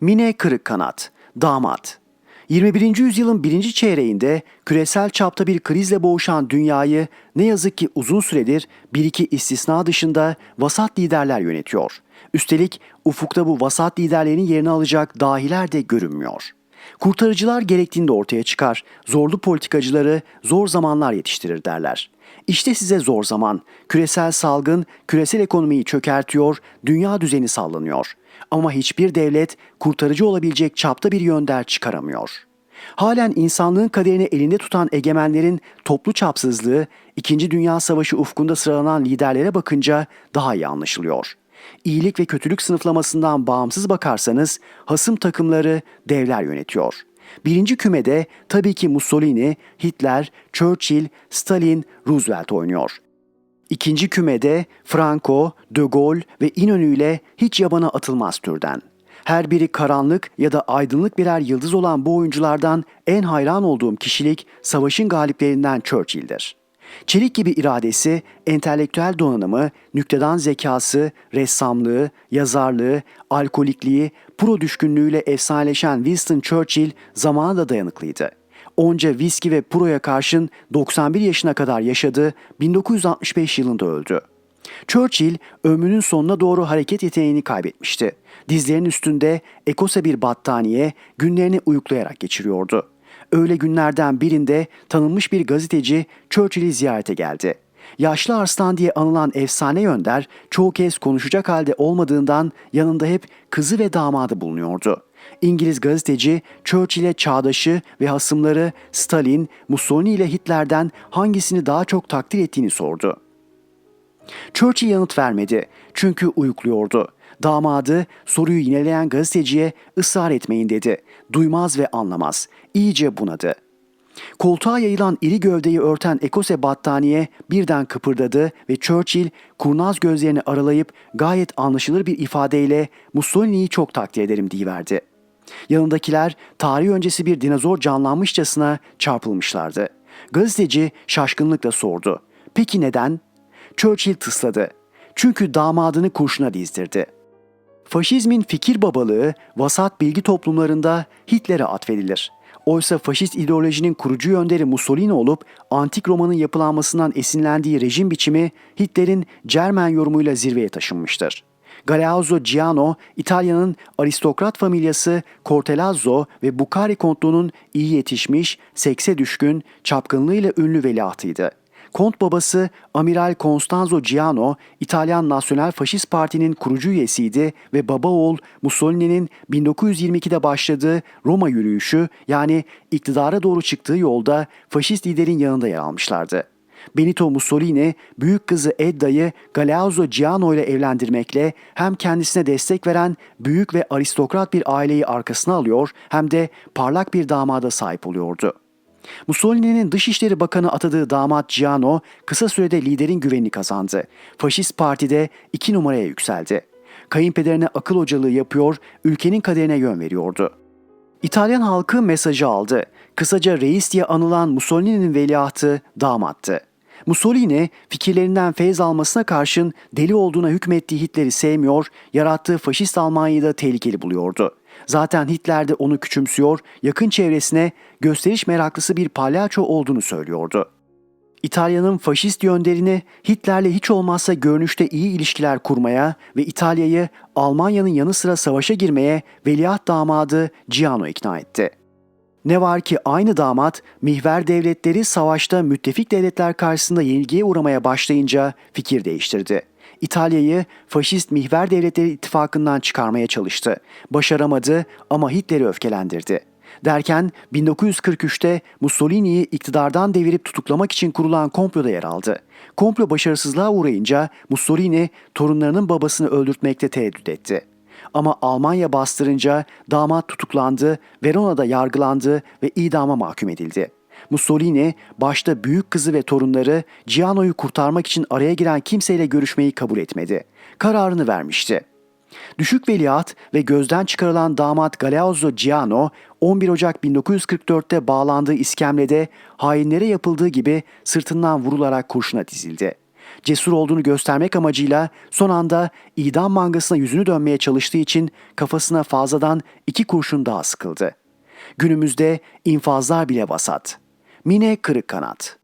Mine Kırıkkanat, damat. 21. yüzyılın birinci çeyreğinde küresel çapta bir krizle boğuşan dünyayı ne yazık ki uzun süredir bir iki istisna dışında vasat liderler yönetiyor. Üstelik ufukta bu vasat liderlerin yerini alacak dahiler de görünmüyor. Kurtarıcılar gerektiğinde ortaya çıkar, zorlu politikacıları zor zamanlar yetiştirir derler. İşte size zor zaman. Küresel salgın küresel ekonomiyi çökertiyor, dünya düzeni sallanıyor. Ama hiçbir devlet kurtarıcı olabilecek çapta bir yönder çıkaramıyor. Halen insanlığın kaderini elinde tutan egemenlerin toplu çapsızlığı, İkinci Dünya Savaşı ufkunda sıralanan liderlere bakınca daha iyi anlaşılıyor. İyilik ve kötülük sınıflamasından bağımsız bakarsanız hasım takımları devler yönetiyor. Birinci kümede tabii ki Mussolini, Hitler, Churchill, Stalin, Roosevelt oynuyor. İkinci kümede Franco, De Gaulle ve İnönü ile hiç yabana atılmaz türden. Her biri karanlık ya da aydınlık birer yıldız olan bu oyunculardan en hayran olduğum kişilik savaşın galiplerinden Churchill'dir. Çelik gibi iradesi, entelektüel donanımı, nüktedan zekası, ressamlığı, yazarlığı, alkolikliği, pro düşkünlüğüyle efsaneleşen Winston Churchill zamana da dayanıklıydı. Onca viski ve proya karşın 91 yaşına kadar yaşadı, 1965 yılında öldü. Churchill ömrünün sonuna doğru hareket yeteneğini kaybetmişti. Dizlerinin üstünde ekose bir battaniye günlerini uyuklayarak geçiriyordu. Öyle günlerden birinde tanınmış bir gazeteci Churchill'i ziyarete geldi. Yaşlı Arslan diye anılan efsane yönder çoğu kez konuşacak halde olmadığından yanında hep kızı ve damadı bulunuyordu. İngiliz gazeteci Churchill'e çağdaşı ve hasımları Stalin, Mussolini ile Hitler'den hangisini daha çok takdir ettiğini sordu. Churchill yanıt vermedi çünkü uyukluyordu. Damadı soruyu yineleyen gazeteciye ısrar etmeyin dedi. Duymaz ve anlamaz. İyice bunadı. Koltuğa yayılan iri gövdeyi örten ekose battaniye birden kıpırdadı ve Churchill kurnaz gözlerini aralayıp gayet anlaşılır bir ifadeyle Mussolini'yi çok takdir ederim diyiverdi. Yanındakiler tarih öncesi bir dinozor canlanmışçasına çarpılmışlardı. Gazeteci şaşkınlıkla sordu. Peki neden? Churchill tısladı. Çünkü damadını kurşuna dizdirdi. Faşizmin fikir babalığı vasat bilgi toplumlarında Hitler'e atfedilir. Oysa faşist ideolojinin kurucu yönderi Mussolini olup antik Roma'nın yapılanmasından esinlendiği rejim biçimi Hitler'in Cermen yorumuyla zirveye taşınmıştır. Galeazzo Giano, İtalya'nın aristokrat familyası Cortelazzo ve Bucari kontluğunun iyi yetişmiş, sekse düşkün, çapkınlığıyla ünlü veliahtıydı. Kont babası Amiral Constanzo Giano, İtalyan Nasyonel Faşist Parti'nin kurucu üyesiydi ve baba oğul Mussolini'nin 1922'de başladığı Roma yürüyüşü yani iktidara doğru çıktığı yolda faşist liderin yanında yer almışlardı. Benito Mussolini büyük kızı Edda'yı Galeazzo Giano ile evlendirmekle hem kendisine destek veren büyük ve aristokrat bir aileyi arkasına alıyor hem de parlak bir damada sahip oluyordu. Mussolini'nin Dışişleri Bakanı atadığı damat Giano kısa sürede liderin güvenini kazandı. Faşist partide iki numaraya yükseldi. Kayınpederine akıl hocalığı yapıyor, ülkenin kaderine yön veriyordu. İtalyan halkı mesajı aldı. Kısaca reis diye anılan Mussolini'nin veliahtı damattı. Mussolini fikirlerinden feyz almasına karşın deli olduğuna hükmettiği Hitler'i sevmiyor, yarattığı faşist Almanya'yı da tehlikeli buluyordu. Zaten Hitler de onu küçümsüyor, yakın çevresine gösteriş meraklısı bir palyaço olduğunu söylüyordu. İtalya'nın faşist yönderini Hitler'le hiç olmazsa görünüşte iyi ilişkiler kurmaya ve İtalya'yı Almanya'nın yanı sıra savaşa girmeye veliaht damadı Giano ikna etti. Ne var ki aynı damat mihver devletleri savaşta müttefik devletler karşısında yenilgiye uğramaya başlayınca fikir değiştirdi. İtalya'yı faşist mihver devletleri ittifakından çıkarmaya çalıştı. Başaramadı ama Hitler'i öfkelendirdi. Derken 1943'te Mussolini'yi iktidardan devirip tutuklamak için kurulan komploda yer aldı. Komplo başarısızlığa uğrayınca Mussolini torunlarının babasını öldürtmekte tereddüt etti. Ama Almanya bastırınca damat tutuklandı, Verona'da yargılandı ve idama mahkum edildi. Mussolini başta büyük kızı ve torunları Giano'yu kurtarmak için araya giren kimseyle görüşmeyi kabul etmedi. Kararını vermişti. Düşük veliaht ve gözden çıkarılan damat Galeazzo Giano 11 Ocak 1944'te bağlandığı iskemlede hainlere yapıldığı gibi sırtından vurularak kurşuna dizildi. cesur olduğunu göstermek amacıyla son anda idam mangasına yüzünü dönmeye çalıştığı için kafasına fazladan iki kurşun daha sıkıldı. Günümüzde infazlar bile vasat. Mine Kırıkkanat